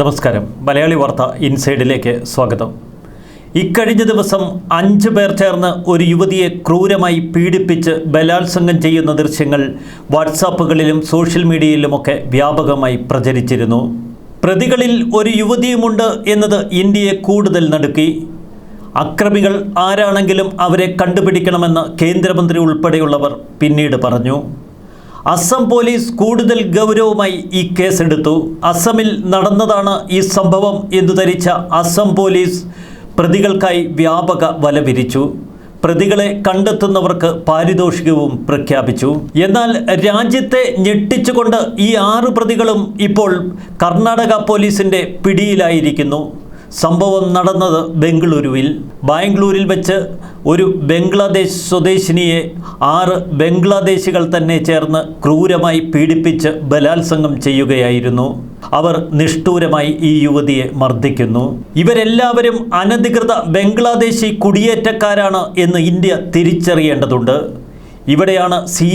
നമസ്കാരം. മലയാളി വാർത്ത ഇൻസൈഡിലേക്ക് സ്വാഗതം. ഇക്കഴിഞ്ഞ ദിവസം അഞ്ച് പേർ ചേർന്ന് ഒരു യുവതിയെ ക്രൂരമായി പീഡിപ്പിച്ച് ബലാത്സംഗം ചെയ്യുന്ന ദൃശ്യങ്ങൾ വാട്സാപ്പുകളിലും സോഷ്യൽ മീഡിയയിലുമൊക്കെ വ്യാപകമായി പ്രചരിച്ചിരുന്നു. പ്രതികളിൽ ഒരു യുവതിയുമുണ്ട് എന്നത് ഇന്ത്യയെ കൂടുതൽ നടുക്കി. അക്രമികൾ ആരാണെങ്കിലും അവരെ കണ്ടുപിടിക്കണമെന്ന് കേന്ദ്രമന്ത്രി ഉൾപ്പെടെയുള്ളവർ പിന്നീട് പറഞ്ഞു. അസം പോലീസ് കൂടുതൽ ഗൗരവമായി ഈ കേസെടുത്തു. അസമിൽ നടന്നതാണ് ഈ സംഭവം എന്ന് ധരിച്ച അസം പോലീസ് പ്രതികൾക്കായി വ്യാപക വല വിരിച്ചു പ്രതികളെ കണ്ടെത്തുന്നവർക്ക് പാരിതോഷികവും പ്രഖ്യാപിച്ചു. എന്നാൽ രാജ്യത്തെ ഞെട്ടിച്ചുകൊണ്ട് ഈ ആറ് പ്രതികളും ഇപ്പോൾ കർണാടക പോലീസിന്റെ പിടിയിലായിരിക്കുന്നു. സംഭവം നടന്നത് ബംഗളൂരുവിൽ. ബാംഗ്ലൂരിൽ വെച്ച് ഒരു ബംഗ്ലാദേശ് സ്വദേശിനിയെ ആറ് ബംഗ്ലാദേശികൾ തന്നെ ചേർന്ന് ക്രൂരമായി പീഡിപ്പിച്ച് ബലാത്സംഗം ചെയ്യുകയായിരുന്നു. അവർ നിഷ്ഠൂരമായി ഈ യുവതിയെ മർദ്ദിക്കുന്നു. ഇവരെല്ലാവരും അനധികൃത ബംഗ്ലാദേശി കുടിയേറ്റക്കാരാണ് എന്ന് ഇന്ത്യ തിരിച്ചറിയേണ്ടതുണ്ട്. ഇവിടെയാണ് സി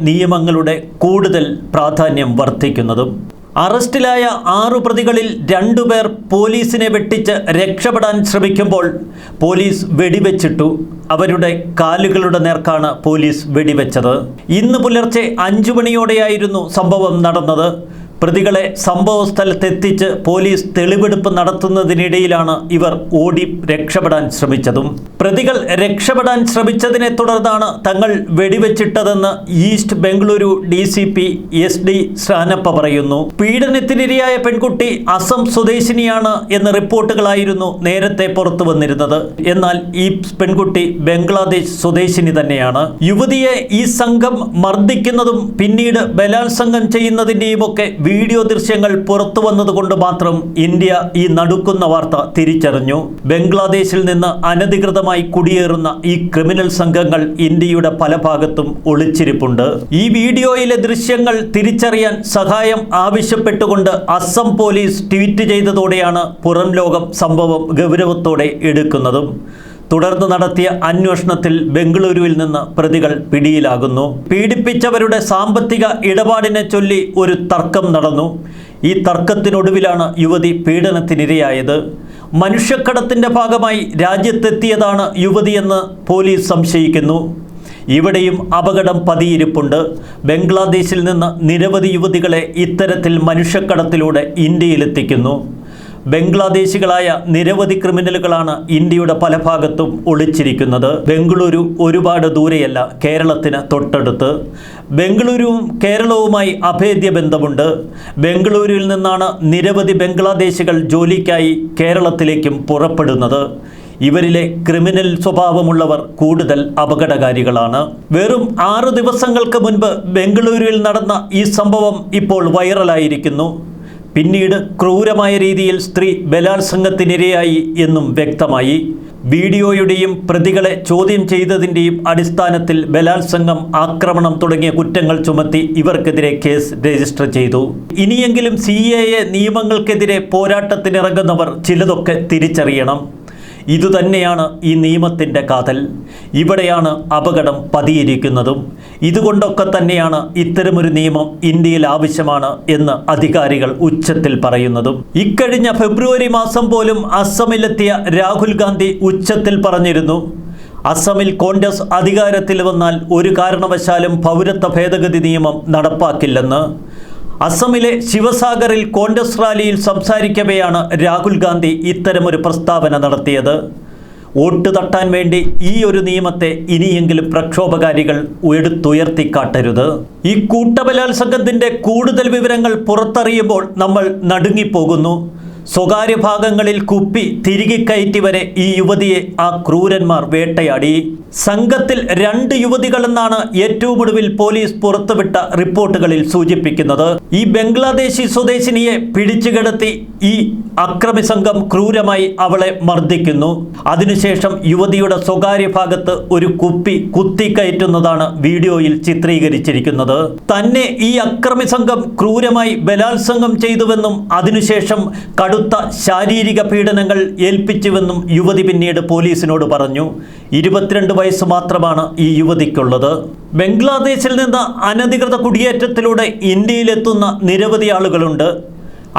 നിയമങ്ങളുടെ കൂടുതൽ പ്രാധാന്യം വർദ്ധിക്കുന്നതും. അറസ്റ്റിലായ ആറു പ്രതികളിൽ രണ്ടുപേർ പോലീസിനെ വെട്ടിച്ച് രക്ഷപ്പെടാൻ ശ്രമിക്കുമ്പോൾ പോലീസ് വെടിവെച്ചിട്ടു. അവരുടെ കാലുകളുടെ നേർക്കാണ് പോലീസ് വെടിവെച്ചത്. ഇന്ന് പുലർച്ചെ അഞ്ചു മണിയോടെയായിരുന്നു സംഭവം നടന്നത്. പ്രതികളെ സംഭവസ്ഥലത്തെത്തിച്ച് പോലീസ് തെളിവെടുപ്പ് നടത്തുന്നതിനിടയിലാണ് ഇവർ ഓടി രക്ഷപ്പെടാൻ ശ്രമിച്ചതും. പ്രതികൾ രക്ഷപ്പെടാൻ ശ്രമിച്ചതിനെ തുടർന്നാണ് തങ്ങൾ വെടിവെച്ചിട്ടതെന്ന് east Bengaluru D C P S D Shranappa പറയുന്നു. പീഡനത്തിനിരയായ പെൺകുട്ടി അസം സ്വദേശിനിയാണ് എന്ന റിപ്പോർട്ടുകളായിരുന്നു നേരത്തെ പുറത്തു വന്നിരുന്നത്. എന്നാൽ ഈ പെൺകുട്ടി ബംഗ്ലാദേശ് സ്വദേശിനി തന്നെയാണ്. യുവതിയെ ഈ സംഘം മർദ്ദിക്കുന്നതും പിന്നീട് ബലാത്സംഗം ചെയ്യുന്നതിന്റെയും ഒക്കെ വീഡിയോ ദൃശ്യങ്ങൾ പുറത്തു വന്നതുകൊണ്ട് മാത്രം ഇന്ത്യ ഈ നടുക്കുന്ന വാർത്ത തിരിച്ചറിഞ്ഞു. ബംഗ്ലാദേശിൽ നിന്ന് അനധികൃതമായി കുടിയേറുന്ന ഈ ക്രിമിനൽ സംഘങ്ങൾ ഇന്ത്യയുടെ പല ഭാഗത്തും ഒളിച്ചിരിപ്പുണ്ട്. ഈ വീഡിയോയിലെ ദൃശ്യങ്ങൾ തിരിച്ചറിയാൻ സഹായം ആവശ്യപ്പെട്ടുകൊണ്ട് അസം പോലീസ് ട്വീറ്റ് ചെയ്തതോടെയാണ് പുറം ലോകം സംഭവം ഗൗരവത്തോടെ എടുക്കുന്നതും. തുടർന്ന് നടത്തിയ അന്വേഷണത്തിൽ ബംഗളൂരുവിൽ നിന്ന് പ്രതികൾ പിടിയിലാകുന്നു. പീഡിപ്പിച്ചവരുടെ സാമ്പത്തിക ഇടപാടിനെ ചൊല്ലി ഒരു തർക്കം നടന്നു. ഈ തർക്കത്തിനൊടുവിലാണ് യുവതി പീഡനത്തിനിരയായത്. മനുഷ്യക്കടത്തിന്റെ ഭാഗമായി രാജ്യത്തെത്തിയതാണ് യുവതിയെന്ന് പോലീസ് സംശയിക്കുന്നു. ഇവിടെയും അപകടം പതിയിരിപ്പുണ്ട്. ബംഗ്ലാദേശിൽ നിന്ന് നിരവധി യുവതികളെ ഇത്തരത്തിൽ മനുഷ്യക്കടത്തിലൂടെ ഇന്ത്യയിലെത്തിക്കുന്നു. ബംഗ്ലാദേശികളായ നിരവധി ക്രിമിനലുകളാണ് ഇന്ത്യയുടെ പല ഭാഗത്തും ഒളിച്ചിരിക്കുന്നത്. ബംഗളൂരു ഒരുപാട് ദൂരെയല്ല കേരളത്തിന് തൊട്ടടുത്ത്. ബംഗളൂരുവും കേരളവുമായി അഭേദ്യ ബന്ധമുണ്ട് ബംഗളൂരുവിൽ നിന്നാണ് നിരവധി ബംഗ്ലാദേശികൾ ജോലിക്കായി കേരളത്തിലേക്കും പുറപ്പെടുന്നത്. ഇവരിലെ ക്രിമിനൽ സ്വഭാവമുള്ളവർ കൂടുതൽ അപകടകാരികളാണ്. വെറും ആറു ദിവസങ്ങൾക്ക് മുൻപ് ബംഗളൂരുവിൽ നടന്ന ഈ സംഭവം ഇപ്പോൾ വൈറലായിരിക്കുന്നു. പിന്നീട് ക്രൂരമായ രീതിയിൽ സ്ത്രീ ബലാത്സംഗത്തിനിരയായി എന്നും വ്യക്തമായി. വീഡിയോയുടെയും പ്രതികളെ ചോദ്യം ചെയ്തതിന്റെയും അടിസ്ഥാനത്തിൽ ബലാത്സംഗം ആക്രമണം തുടങ്ങിയ കുറ്റങ്ങൾ ചുമത്തി ഇവർക്കെതിരെ കേസ് രജിസ്റ്റർ ചെയ്തു. ഇനിയെങ്കിലും സി നിയമങ്ങൾക്കെതിരെ പോരാട്ടത്തിനിറങ്ങുന്നവർ ചിലതൊക്കെ തിരിച്ചറിയണം. ഇതുതന്നെയാണ് ഈ നിയമത്തിന്റെ കാതൽ. ഇവിടെയാണ് അപകടം പതിയിരിക്കുന്നതും. ഇതുകൊണ്ടൊക്കെ തന്നെയാണ് ഇത്തരമൊരു നിയമം ഇന്ത്യയിൽ ആവശ്യമാണ് എന്ന് അധികാരികൾ ഉച്ചത്തിൽ പറയുന്നതും. ഇക്കഴിഞ്ഞ ഫെബ്രുവരി മാസം പോലും അസമിലെത്തിയ രാഹുൽ ഗാന്ധി ഉച്ചത്തിൽ പറഞ്ഞിരുന്നു അസമിൽ കോൺഗ്രസ് അധികാരത്തിൽ വന്നാൽ ഒരു കാരണവശാലും പൗരത്വ ഭേദഗതി നിയമം നടപ്പാക്കില്ലെന്ന്. അസമിലെ ശിവസാഗറിൽ കോൺഗ്രസ് റാലിയിൽ സംസാരിക്കവെയാണ് രാഹുൽ ഗാന്ധി ഇത്തരമൊരു പ്രസ്താവന നടത്തിയത്. വോട്ട് തട്ടാൻ വേണ്ടി ഈ ഒരു നിയമത്തെ ഇനിയെങ്കിലും പ്രക്ഷോഭകാരികൾ എടുത്തുയർത്തിക്കാട്ടരുത്. ഈ കൂട്ടബലാത്സംഗത്തിന്റെ കൂടുതൽ വിവരങ്ങൾ പുറത്തറിയുമ്പോൾ നമ്മൾ നടുങ്ങിപ്പോകുന്നു. സ്വകാര്യ ഭാഗങ്ങളിൽ കുപ്പി തിരികെ വരെ ഈ യുവതിയെ ആ ക്രൂരന്മാർ വേട്ടയാടി. സംഘത്തിൽ രണ്ട് യുവതികളെന്നാണ് ഏറ്റവും ഒടുവിൽ പോലീസ് പുറത്തുവിട്ട റിപ്പോർട്ടുകളിൽ സൂചിപ്പിക്കുന്നത്. ഈ ബംഗ്ലാദേശി സ്വദേശിനിയെ പിടിച്ചുകിടത്തി ഈ അക്രമി സംഘം ക്രൂരമായി അവളെ മർദ്ദിക്കുന്നു. അതിനുശേഷം യുവതിയുടെ സ്വകാര്യ ഭാഗത്ത് ഒരു കുപ്പി കുത്തിക്കയറ്റുന്നതാണ് വീഡിയോയിൽ ചിത്രീകരിച്ചിരിക്കുന്നത്. തന്നെ ഈ അക്രമി സംഘം ക്രൂരമായി ബലാത്സംഗം ചെയ്തുവെന്നും അതിനുശേഷം കടുത്ത ശാരീരിക പീഡനങ്ങൾ ഏൽപ്പിച്ചുവെന്നും യുവതി പിന്നീട് പോലീസിനോട് പറഞ്ഞു. ഇരുപത്തിരണ്ട് വയസ്സ് മാത്രമാണ് ഈ യുവതിക്കുള്ളത്. ബംഗ്ലാദേശിൽ നിന്ന് അനധികൃത കുടിയേറ്റത്തിലൂടെ ഇന്ത്യയിലെത്തുന്ന നിരവധി ആളുകളുണ്ട്.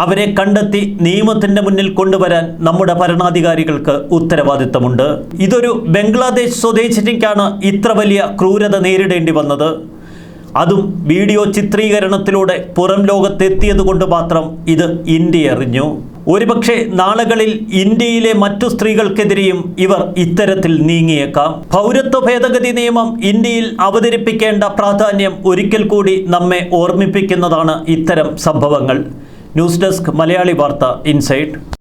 അവരെ കണ്ടെത്തി നിയമത്തിന്റെ മുന്നിൽ കൊണ്ടുവരാൻ നമ്മുടെ ഭരണാധികാരികൾക്ക് ഉത്തരവാദിത്തമുണ്ട്. ഇതൊരു ബംഗ്ലാദേശ് സ്വദേശിനിക്കാണ് ഇത്ര വലിയ ക്രൂരത നേരിടേണ്ടി വന്നത്. അതും വീഡിയോ ചിത്രീകരണത്തിലൂടെ പുറം ലോകത്തെത്തിയതുകൊണ്ട് മാത്രം ഇത് ഇന്ത്യ അറിഞ്ഞു. ഒരുപക്ഷെ നാളുകളിൽ ഇന്ത്യയിലെ മറ്റു സ്ത്രീകൾക്കെതിരെയും ഇവർ ഇത്തരത്തിൽ നീങ്ങിയേക്കാം. പൗരത്വ ഭേദഗതി നിയമം ഇന്ത്യയിൽ അവതരിപ്പിക്കേണ്ട പ്രാധാന്യം ഒരിക്കൽ കൂടി നമ്മെ ഓർമ്മിപ്പിക്കുന്നതാണ് ഇത്തരം സംഭവങ്ങൾ. ന്യൂസ് ഡെസ്ക് മലയാളി വാർത്ത ഇൻസൈറ്റ്.